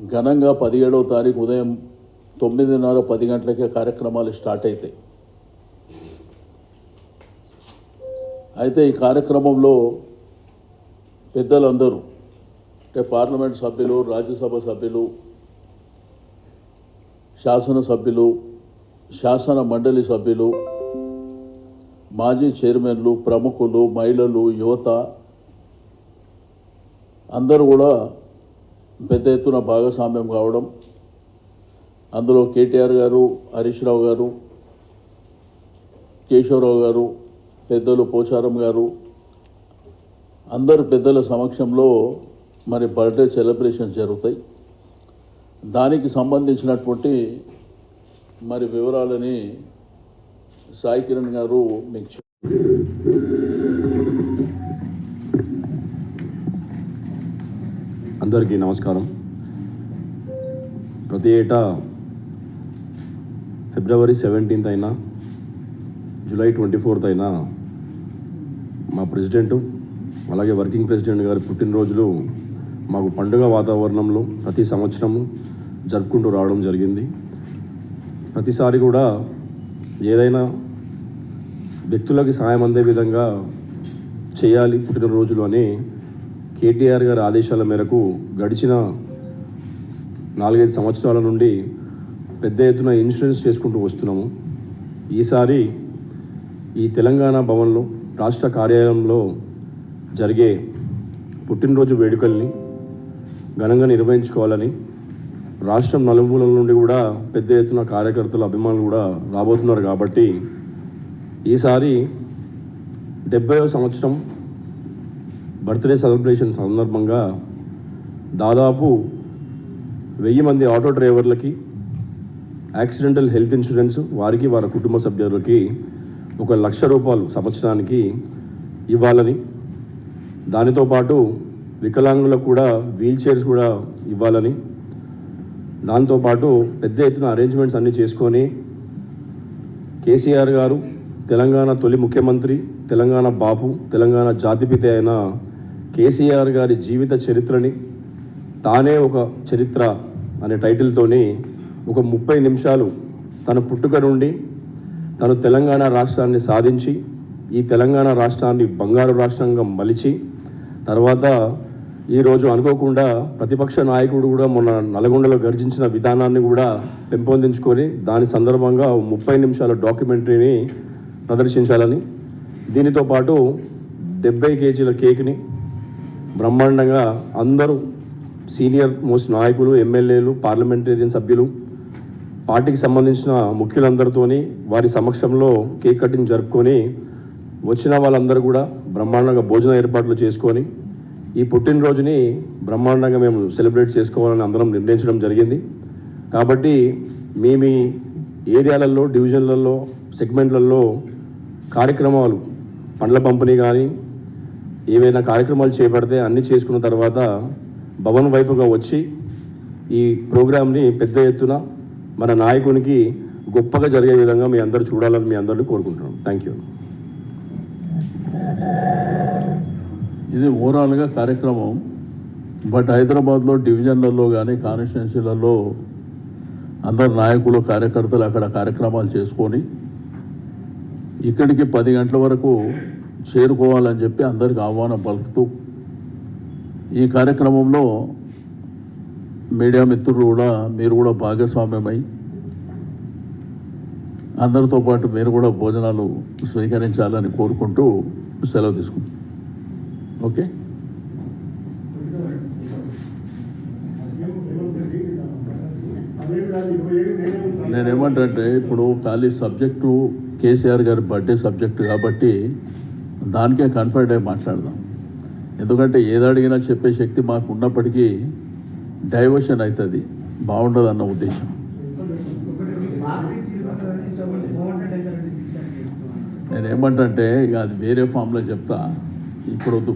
ఘనంగా పదిహేడవ తారీఖు ఉదయం తొమ్మిదిన్నర పది గంటలకే కార్యక్రమాలు స్టార్ట్ అవుతాయి అయితే ఈ కార్యక్రమంలో పెద్దలందరూ అంటే పార్లమెంట్ సభ్యులు రాజ్యసభ సభ్యులు శాసనసభ్యులు శాసన మండలి సభ్యులు మాజీ చైర్మన్లు ప్రముఖులు మహిళలు యువత అందరూ కూడా పెద్ద ఎత్తున భాగస్వామ్యం కావడం అందులో కేటీఆర్ గారు హరీష్ రావు గారు కేశవరావు గారు పెద్దలు పోచారం గారు అందరు పెద్దల సమక్షంలో మరి బర్త్డే సెలబ్రేషన్ జరుగుతాయి. దానికి సంబంధించినటువంటి మరి వివరాలని సాయి కిరణ్ గారు మీకు అందరికీ నమస్కారం. ప్రతి ఏటా ఫిబ్రవరి సెవెంటీన్త్ అయినా జూలై ట్వంటీ ఫోర్త్ అయినా మా ప్రెసిడెంట్ అలాగే వర్కింగ్ ప్రెసిడెంట్ గారి పుట్టినరోజులు మాకు పండుగ వాతావరణంలో ప్రతి సంవత్సరము జరుపుకుంటూ రావడం జరిగింది. ప్రతిసారి కూడా ఏదైనా వ్యక్తులకి సాయం అందే విధంగా చేయాలి పుట్టినరోజులు అని కేటీఆర్ గారి ఆదేశాల మేరకు గడిచిన నాలుగైదు సంవత్సరాల నుండి పెద్ద ఎత్తున ఇన్సూరెన్స్ చేసుకుంటూ వస్తున్నాము. ఈసారి ఈ తెలంగాణ భవన్లో రాష్ట్ర కార్యాలయంలో జరిగే పుట్టినరోజు వేడుకల్ని ఘనంగా నిర్వహించుకోవాలని రాష్ట్రం నలుమూలల నుండి కూడా పెద్ద ఎత్తున కార్యకర్తలు అభిమానులు కూడా రాబోతున్నారు కాబట్టి ఈసారి డెబ్బైవ సంవత్సరం బర్త్డే సెలబ్రేషన్ సందర్భంగా దాదాపు వెయ్యి మంది ఆటో డ్రైవర్లకి యాక్సిడెంటల్ హెల్త్ ఇన్సూరెన్స్ వారికి వారి కుటుంబ సభ్యులకి ఒక లక్ష రూపాయలు సంవత్సరానికి ఇవ్వాలని. దానితో పాటు వికలాంగులకు కూడా వీల్ చైర్స్ కూడా ఇవ్వాలని. దాంతోపాటు పెద్ద ఎత్తున అరేంజ్మెంట్స్ అన్నీ చేసుకొని కేసీఆర్ గారు తెలంగాణ తొలి ముఖ్యమంత్రి తెలంగాణ బాపు తెలంగాణ జాతిపిత అయిన కేసీఆర్ గారి జీవిత చరిత్రని తానే ఒక చరిత్ర అనే టైటిల్తోని ఒక ముప్పై నిమిషాలు తన పుట్టుక నుండి తను తెలంగాణ రాష్ట్రాన్ని సాధించి ఈ తెలంగాణ రాష్ట్రాన్ని బంగారు రాష్ట్రంగా మలిచి తర్వాత ఈరోజు అనుకోకుండా ప్రతిపక్ష నాయకుడు కూడా మొన్న నల్గొండలో గర్జించిన విధానాన్ని కూడా పెంపొందించుకొని దాని సందర్భంగా ముప్పై నిమిషాల డాక్యుమెంటరీని ప్రదర్శించాలని. దీనితో పాటు డెబ్బై కేజీల కేక్ని బ్రహ్మాండంగా అందరూ సీనియర్ మోస్ట్ నాయకులు ఎమ్మెల్యేలు పార్లమెంటేరియన్ సభ్యులు పార్టీకి సంబంధించిన ముఖ్యులందరితోని వారి సమక్షంలో కేక్ కటింగ్ జరుపుకొని వచ్చిన వాళ్ళందరూ కూడా బ్రహ్మాండంగా భోజన ఏర్పాట్లు చేసుకొని ఈ పుట్టినరోజుని బ్రహ్మాండంగా మేము సెలబ్రేట్ చేసుకోవాలని అందరం నిర్ణయించడం జరిగింది. కాబట్టి మీ మీ ఏరియాలలో డివిజన్లలో సెగ్మెంట్లలో కార్యక్రమాలు పండ్ల పంపిణీ కానీ ఏవైనా కార్యక్రమాలు చేపడితే అన్నీ చేసుకున్న తర్వాత భవన్ వైపుగా వచ్చి ఈ ప్రోగ్రామ్ని పెద్ద ఎత్తున మన నాయకునికి గొప్పగా జరిగే విధంగా మీ అందరూ చూడాలని మీ అందరినీ కోరుకుంటున్నాం. థ్యాంక్ యూ ఇది ఓవరాల్గా కార్యక్రమం. బట్ హైదరాబాద్లో డివిజన్లలో కానీ కాన్స్టిట్యున్సీలలో అందరు నాయకులు కార్యకర్తలు అక్కడ కార్యక్రమాలు చేసుకొని ఇక్కడికి పది గంటల వరకు చేరుకోవాలని చెప్పి అందరికి ఆహ్వానం పలుకుతూ ఈ కార్యక్రమంలో మీడియా మిత్రులు కూడా మీరు కూడా భాగస్వామ్యమై అందరితో పాటు మీరు కూడా భోజనాలు స్వీకరించాలని కోరుకుంటూ సెలవు తీసుకుంటాం ఓకే? నేనేమంటే ఇప్పుడు ఖాళీ సబ్జెక్టు కేసీఆర్ గారి బర్త్డే సబ్జెక్టు కాబట్టి దానికే కన్ఫర్ట్ అయి మాట్లాడదాం. ఎందుకంటే ఏది అడిగినా చెప్పే శక్తి మాకు ఉన్నప్పటికీ డైవర్షన్ అవుతుంది బాగుండదు అన్న ఉద్దేశం. నేనేమంటే ఇక అది వేరే ఫామ్లో చెప్తా. ఇప్పుడు వద్దు